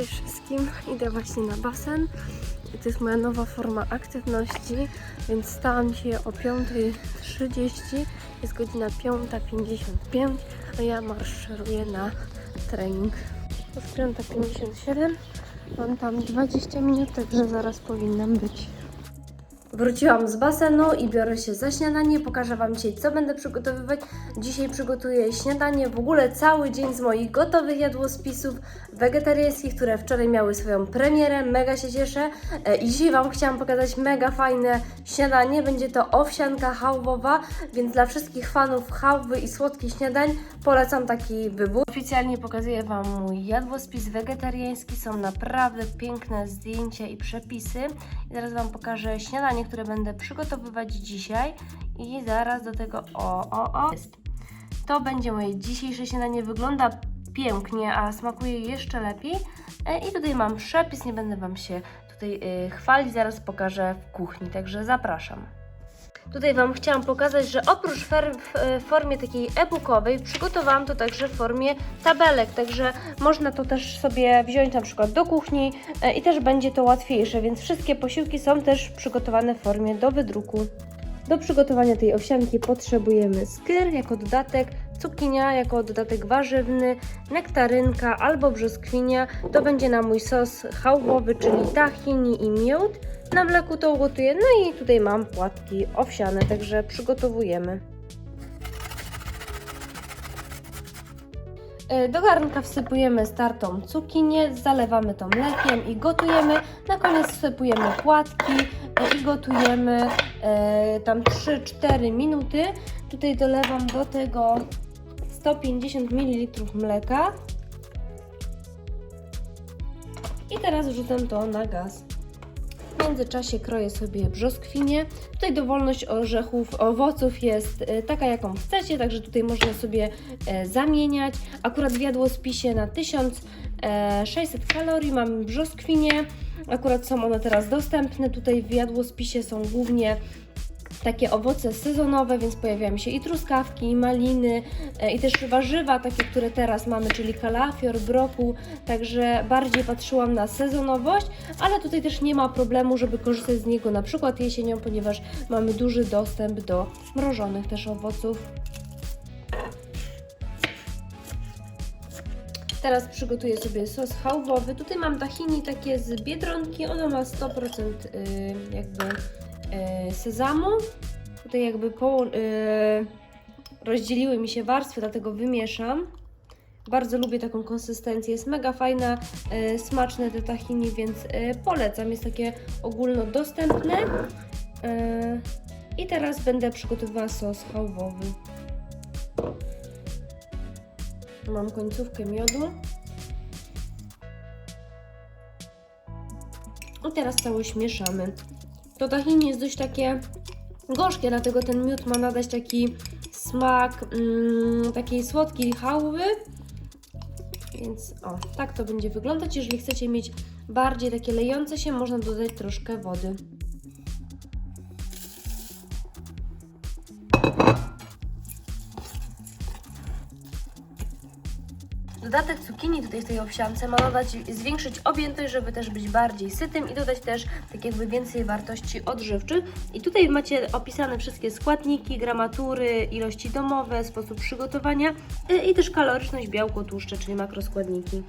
Cześć wszystkim, idę właśnie na basen. To jest moja nowa forma aktywności, więc stałam się o 5.30, jest godzina 5.55, a ja maszeruję na trening. Jest 5.57, mam tam 20 minut, także zaraz powinnam być. Wróciłam z basenu i biorę się za śniadanie. Pokażę Wam dzisiaj, co będę przygotowywać. Dzisiaj przygotuję śniadanie, w ogóle cały dzień z moich gotowych jadłospisów wegetariańskich, które wczoraj miały swoją premierę. Mega się cieszę. E, I dzisiaj Wam chciałam pokazać mega fajne śniadanie. Będzie to owsianka chałwowa, więc dla wszystkich fanów chałwy i słodkich śniadań polecam taki wybór. Oficjalnie pokazuję Wam mój jadłospis wegetariański. Są naprawdę piękne zdjęcia i przepisy. I zaraz Wam pokażę śniadanie, które będę przygotowywać dzisiaj. I zaraz do tego o, o, o jest. To będzie moje dzisiejsze śniadanie. Wygląda pięknie, a smakuje jeszcze lepiej. E, I tutaj mam przepis, nie będę Wam się tutaj y, chwalić, zaraz pokażę w kuchni, także zapraszam. Tutaj Wam chciałam pokazać, że oprócz w e, formie takiej e-bookowej przygotowałam to także w formie tabelek, także można to też sobie wziąć na przykład do kuchni e, i też będzie to łatwiejsze, więc wszystkie posiłki są też przygotowane w formie do wydruku. Do przygotowania tej owsianki potrzebujemy skyr jako dodatek, cukinia jako dodatek warzywny, nektarynka albo brzoskwinia. To będzie na mój sos chałwowy, czyli tahini i miód. Na mleku to ugotuję, no i tutaj mam płatki owsiane, także przygotowujemy. E, Do garnka wsypujemy startą cukinię, zalewamy to mlekiem i gotujemy. Na koniec wsypujemy płatki e, i gotujemy e, tam 3-4 minuty. Tutaj dolewam do tego 150 ml mleka. I teraz wrzucam to na gaz. W międzyczasie kroję sobie brzoskwinie. Tutaj dowolność orzechów, owoców jest e, taka, jaką chcecie, także tutaj można sobie e, zamieniać. Akurat w jadłospisie na 1600 kalorii mam brzoskwinie. Akurat są one teraz dostępne. Tutaj w jadłospisie są głównie takie owoce sezonowe, więc pojawiają się i truskawki, i maliny, e, i też warzywa, takie, które teraz mamy, czyli kalafior, brokuł, także bardziej patrzyłam na sezonowość, ale tutaj też nie ma problemu, żeby korzystać z niego na przykład jesienią, ponieważ mamy duży dostęp do mrożonych też owoców. Teraz przygotuję sobie sos chałwowy. Tutaj mam tahini takie z Biedronki, ono ma 100% y, jakby sezamu. Tutaj jakby po, y, rozdzieliły mi się warstwy, dlatego wymieszam. Bardzo lubię taką konsystencję, jest mega fajna, y, smaczne te tahini, więc polecam. Jest takie ogólnodostępne. I teraz będę przygotowywała sos chałwowy. Mam końcówkę miodu. I teraz całość mieszamy. To tahini jest dość takie gorzkie, dlatego ten miód ma nadać taki smak mm, takiej słodkiej chałwy. Więc o, tak to będzie wyglądać. Jeżeli chcecie mieć bardziej takie lejące się, można dodać troszkę wody. Dodatek cukinii tutaj w tej owsiance ma dodać, zwiększyć objętość, żeby też być bardziej sytym i dodać też tak jakby więcej wartości odżywczych. I tutaj macie opisane wszystkie składniki, gramatury, ilości domowe, sposób przygotowania y, i też kaloryczność, białko, tłuszcze, czyli makroskładniki.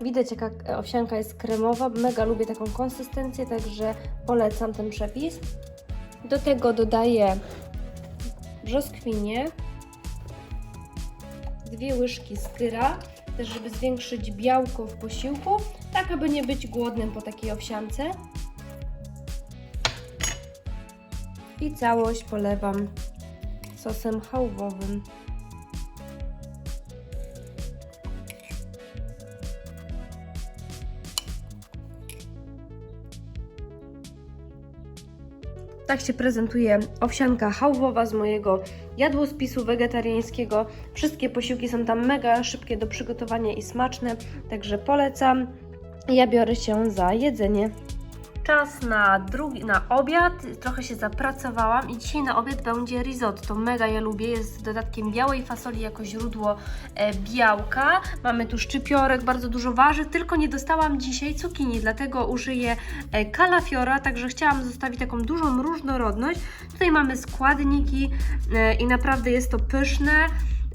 Widać jaka owsianka jest kremowa, mega lubię taką konsystencję, także polecam ten przepis. Do tego dodaję brzoskwinie, dwie łyżki skyra, też żeby zwiększyć białko w posiłku, tak aby nie być głodnym po takiej owsiance. I całość polewam sosem chałwowym. Tak się prezentuje owsianka chałwowa z mojego jadłospisu wegetariańskiego. Wszystkie posiłki są tam mega szybkie do przygotowania i smaczne, także polecam. Ja biorę się za jedzenie. Czas na drugi, na obiad. Trochę się zapracowałam i dzisiaj na obiad będzie risotto. Mega je lubię, jest z dodatkiem białej fasoli jako źródło e, białka. Mamy tu szczypiorek, bardzo dużo warzyw, tylko nie dostałam dzisiaj cukinii, dlatego użyję e, kalafiora, także chciałam zostawić taką dużą różnorodność. Tutaj mamy składniki e, i naprawdę jest to pyszne.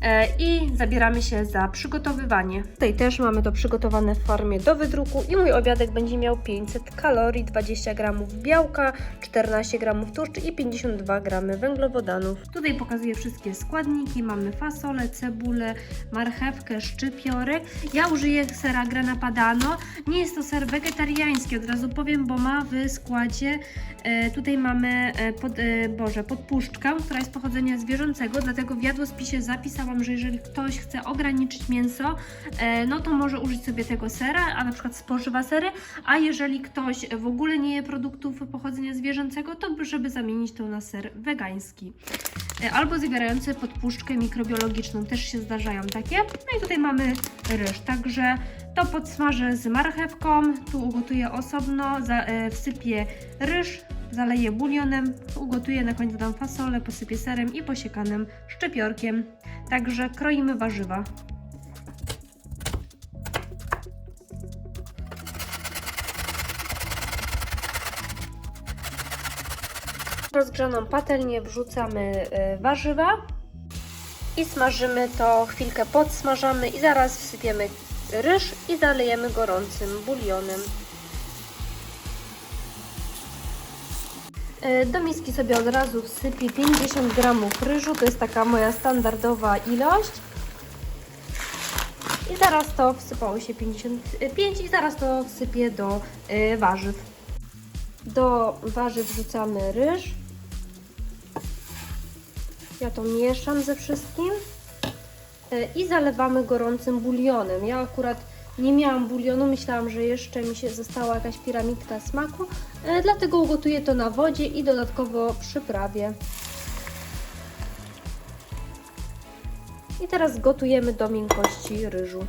E, I zabieramy się za przygotowywanie. Tutaj też mamy to przygotowane w formie do wydruku i mój obiadek będzie miał 500 kalorii, 20 gramów białka, 14 gramów tłuszczu i 52 gramy węglowodanów. Tutaj pokazuję wszystkie składniki. Mamy fasolę, cebulę, marchewkę, szczypiorek. Ja użyję sera grana padano. Nie jest to ser wegetariański, od razu powiem, bo ma w składzie e, tutaj mamy e, pod, e, Boże, podpuszczkę, która jest pochodzenia zwierzęcego, dlatego w jadłospisie zapisałam, że jeżeli ktoś chce ograniczyć mięso, e, no to może użyć sobie tego sera, a na przykład spożywa sery, a jeżeli ktoś w ogóle nie je produktów pochodzenia zwierzęcego, to żeby zamienić to na ser wegański. E, Albo zawierające podpuszczkę mikrobiologiczną, też się zdarzają takie. No i tutaj mamy ryż, także to podsmażę z marchewką, tu ugotuję osobno, e, wsypię ryż, zaleję bulionem, ugotuję, na końcu dam fasolę, posypię serem i posiekanym szczypiorkiem. Także kroimy warzywa. Rozgrzaną patelnię wrzucamy e, warzywa i smażymy to, chwilkę podsmażamy i zaraz wsypiemy ryż i zalejemy gorącym bulionem. Do miski sobie od razu wsypię 50 gramów ryżu, to jest taka moja standardowa ilość. I zaraz to wsypało się 55 i zaraz to wsypię do e, warzyw. Do warzyw wrzucamy ryż. Ja to mieszam ze wszystkim E, i zalewamy gorącym bulionem. Ja akurat nie miałam bulionu, myślałam, że jeszcze mi się została jakaś piramidka smaku, e, dlatego ugotuję to na wodzie i dodatkowo przyprawię. I teraz gotujemy do miękkości ryżu.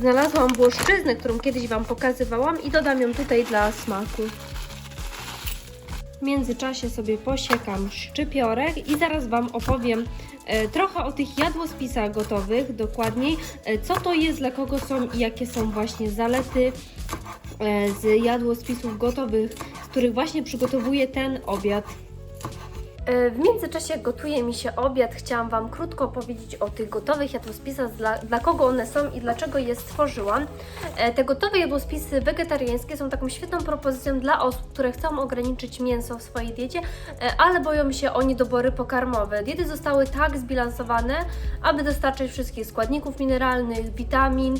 Znalazłam błoszczyznę, którą kiedyś Wam pokazywałam i dodam ją tutaj dla smaku. W międzyczasie sobie posiekam szczypiorek i zaraz Wam opowiem trochę o tych jadłospisach gotowych, dokładniej e, co to jest, dla kogo są i jakie są właśnie zalety e, z jadłospisów gotowych, z których właśnie przygotowuję ten obiad. E, W międzyczasie gotuje mi się obiad. Chciałam Wam krótko opowiedzieć o tych gotowych jadłospisach, dla, dla kogo one są i dlaczego je stworzyłam. E, Te gotowe jadłospisy wegetariańskie są taką świetną propozycją dla osób, które chcą ograniczyć mięso w swojej diecie, e, ale boją się o niedobory pokarmowe. Diety zostały tak zbilansowane, aby dostarczyć wszystkich składników mineralnych, witamin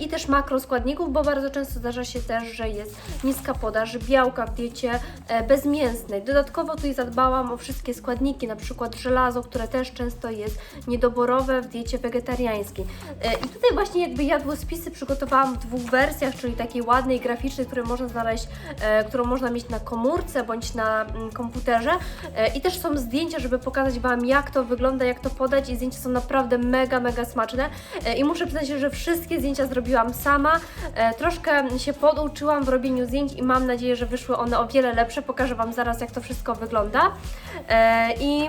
i też makroskładników, bo bardzo często zdarza się też, że jest niska podaż białka w diecie bezmięsnej. Dodatkowo tutaj zadbałam o wszystkie składniki, na przykład żelazo, które też często jest niedoborowe w diecie wegetariańskiej. E, I tutaj właśnie jakby jadłospisy przygotowałam w dwóch wersjach, czyli takiej ładnej, graficznej, którą można znaleźć, e, którą można mieć na komórce bądź na mm, komputerze. E, I też są zdjęcia, żeby pokazać Wam jak to wygląda, jak to podać i zdjęcia są naprawdę mega, mega smaczne. I muszę przyznać, że wszystkie zdjęcia zrobiłam sama. Troszkę się poduczyłam w robieniu zdjęć i mam nadzieję, że wyszły one o wiele lepsze. Pokażę Wam zaraz, jak to wszystko wygląda. E, I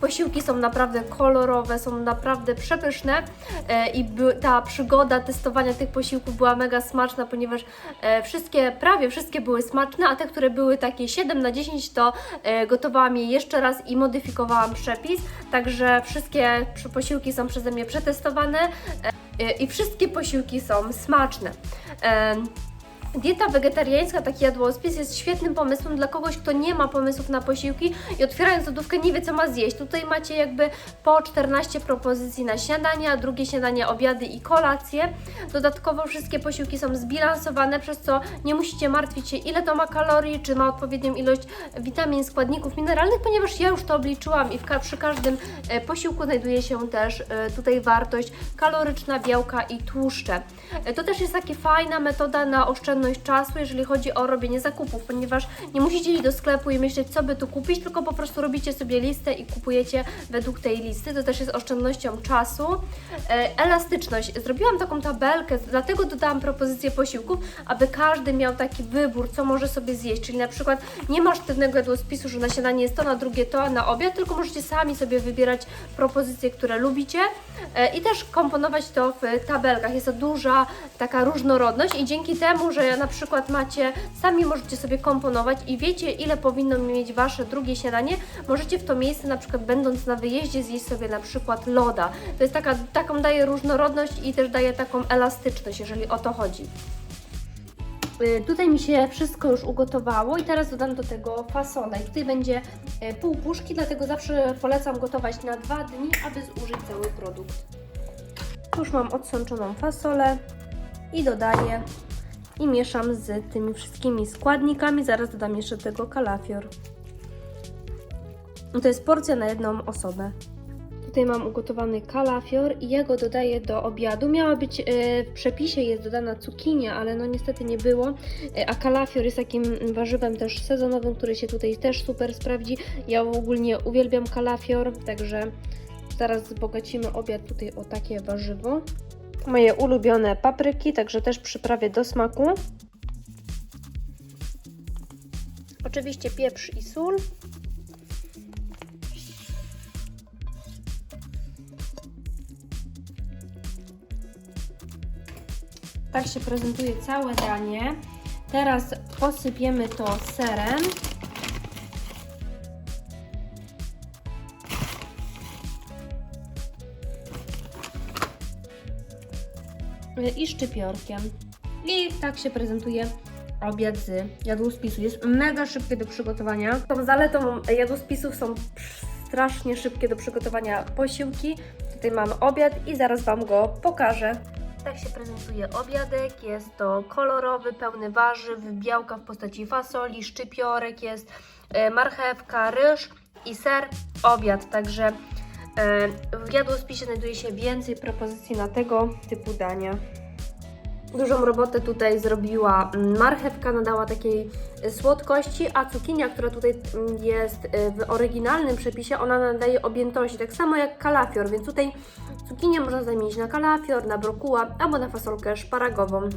Posiłki są naprawdę kolorowe, są naprawdę przepyszne e, i ta przygoda testowania tych posiłków była mega smaczna, ponieważ e, wszystkie, prawie wszystkie były smaczne, a te, które były takie 7 na 10, to gotowałam je jeszcze raz i modyfikowałam przepis, także wszystkie posiłki są przeze mnie przetestowane i wszystkie posiłki są smaczne. Dieta wegetariańska, taki jadłospis, jest świetnym pomysłem dla kogoś, kto nie ma pomysłów na posiłki i otwierając lodówkę nie wie, co ma zjeść. Tutaj macie jakby po 14 propozycji na śniadania, drugie śniadanie, obiady i kolacje. Dodatkowo wszystkie posiłki są zbilansowane, przez co nie musicie martwić się, ile to ma kalorii, czy ma odpowiednią ilość witamin, składników mineralnych, ponieważ ja już to obliczyłam i w przy każdym e, posiłku znajduje się też e, tutaj wartość kaloryczna, białka i tłuszcze. E, To też jest taka fajna metoda na oszczędność oszczędność czasu, jeżeli chodzi o robienie zakupów, ponieważ nie musicie iść do sklepu i myśleć, co by tu kupić, tylko po prostu robicie sobie listę i kupujecie według tej listy. To też jest oszczędnością czasu. E, elastyczność. Zrobiłam taką tabelkę, dlatego dodałam propozycję posiłków, aby każdy miał taki wybór, co może sobie zjeść. Czyli na przykład nie ma sztywnego jadłospisu, że na śniadanie jest to, na drugie to, a na obiad, tylko możecie sami sobie wybierać propozycje, które lubicie e, i też komponować to w tabelkach. Jest to duża taka różnorodność i dzięki temu, że na przykład macie, sami możecie sobie komponować i wiecie, ile powinno mieć Wasze drugie śniadanie, możecie w to miejsce, na przykład będąc na wyjeździe, zjeść sobie na przykład loda. To jest taka, taką daje różnorodność i też daje taką elastyczność, jeżeli o to chodzi. Y, Tutaj mi się wszystko już ugotowało i teraz dodam do tego fasolę. I tutaj będzie y, pół puszki, dlatego zawsze polecam gotować na dwa dni, aby zużyć cały produkt. Już mam odsączoną fasolę i dodaję i mieszam z tymi wszystkimi składnikami. Zaraz dodam jeszcze tego kalafior. To jest porcja na jedną osobę. Tutaj mam ugotowany kalafior i ja go dodaję do obiadu. Miała być e, w przepisie jest dodana cukinia, ale no niestety nie było. E, a kalafior jest takim warzywem też sezonowym, który się tutaj też super sprawdzi. Ja ogólnie uwielbiam kalafior, także zaraz wzbogacimy obiad tutaj o takie warzywo. Moje ulubione papryki, także też przyprawię do smaku. Oczywiście pieprz i sól. Tak się prezentuje całe danie. Teraz posypiemy to serem. I szczypiorkiem. I tak się prezentuje obiad z jadłospisu. Jest mega szybkie do przygotowania. Tą zaletą jadłospisów są strasznie szybkie do przygotowania posiłki. Tutaj mamy obiad i zaraz Wam go pokażę. Tak się prezentuje obiadek. Jest to kolorowy, pełny warzyw, białka w postaci fasoli, szczypiorek jest, e, marchewka, ryż i ser. Obiad, także w jadłospisie znajduje się więcej propozycji na tego typu dania. Dużą robotę tutaj zrobiła marchewka, nadała takiej słodkości, a cukinia, która tutaj mm, jest y, w oryginalnym przepisie, ona nadaje objętości, tak samo jak kalafior, więc tutaj cukinię można zamienić na kalafior, na brokuła albo na fasolkę szparagową.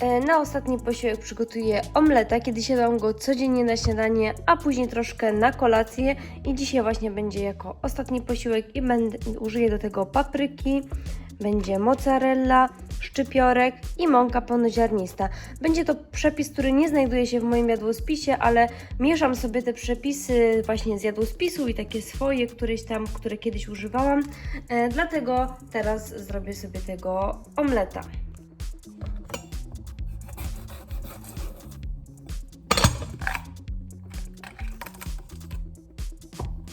E, Na ostatni posiłek przygotuję omleta, kiedy siadam go codziennie na śniadanie, a później troszkę na kolację i dzisiaj właśnie będzie jako ostatni posiłek i będę, użyję do tego papryki, będzie mozzarella, szczypiorek i mąka pełnoziarnista. Będzie to przepis, który nie znajduje się w moim jadłospisie, ale mieszam sobie te przepisy właśnie z jadłospisu i takie swoje, któreś tam, które kiedyś używałam, e, dlatego teraz zrobię sobie tego omleta.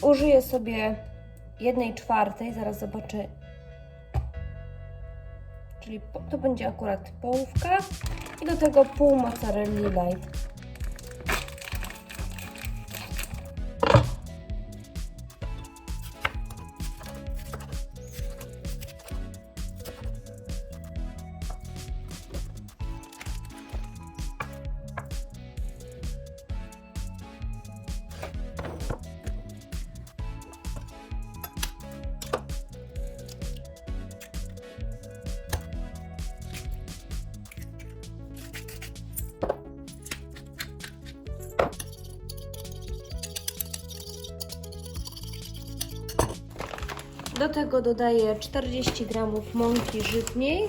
Użyję sobie jednej czwartej, zaraz zobaczę. Czyli to będzie akurat połówka i do tego pół mozzarelli light. Do tego dodaję 40 g mąki żytniej.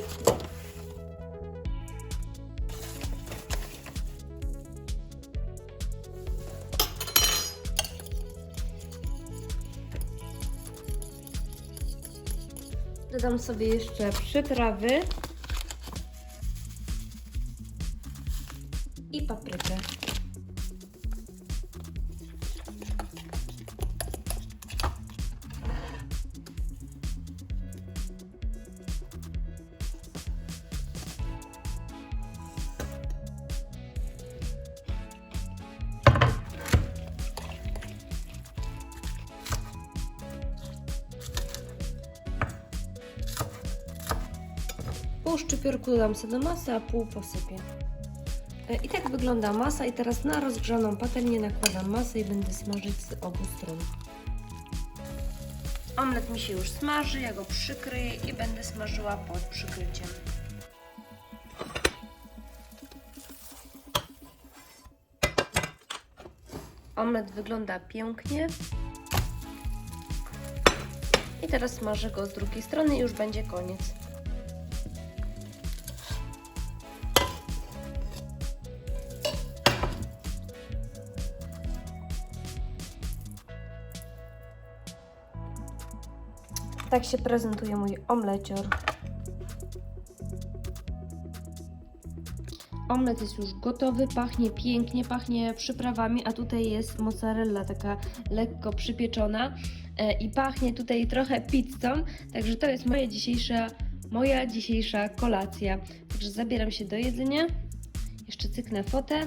Dodam sobie jeszcze przyprawy Pół szczypiorku dodam sobie do masy, a pół posypię. E, I tak wygląda masa i teraz na rozgrzaną patelnię nakładam masę i będę smażyć z obu stron. Omlet mi się już smaży, ja go przykryję i będę smażyła pod przykryciem. Omlet wygląda pięknie. I teraz smażę go z drugiej strony i już będzie koniec. Tak się prezentuje mój omlecior. Omlet jest już gotowy, pachnie pięknie, pachnie przyprawami, a tutaj jest mozzarella taka lekko przypieczona e, i pachnie tutaj trochę pizzą, także to jest moja dzisiejsza, moja dzisiejsza kolacja. Także zabieram się do jedzenia. Jeszcze cyknę fotę